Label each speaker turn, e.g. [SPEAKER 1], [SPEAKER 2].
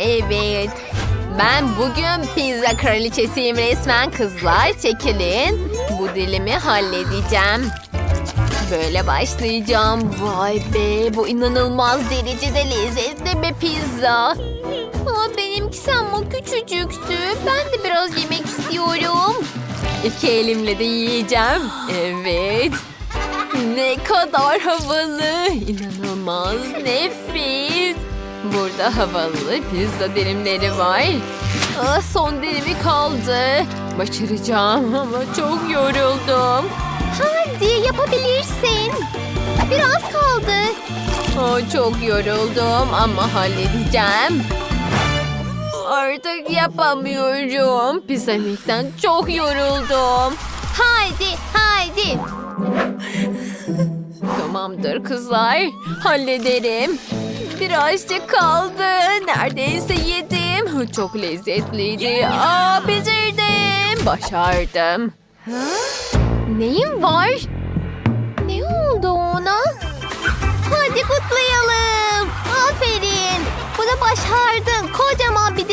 [SPEAKER 1] Evet. Ben bugün pizza kraliçesiyim resmen kızlar. Çekilin. Bu dilimi halledeceğim. Böyle başlayacağım. Vay be bu inanılmaz derecede lezzetli bir pizza. Aa, benimkisi ama küçücüktü. Ben de biraz yemek istiyorum. İki elimle de yiyeceğim. Evet. Ne kadar havalı. İnanılmaz nefis. Burada havalı pizza dilimleri var. Aa, son dilimi kaldı. Başaracağım ama çok yoruldum. Hadi yapabilirsin. Biraz kaldı. Aa, çok yoruldum ama halledeceğim. Artık yapamıyorum. Pizza yemekten çok yoruldum. Haydi, haydi. Tamamdır kızlar. Hallederim. Birazcık kaldı. Neredeyse yedim. Çok lezzetliydi. Aa, bitirdim. Başardım. Neyim var? Ne oldu ona? Hadi kutlayalım. Aferin. Bunu başardın. Kocaman bir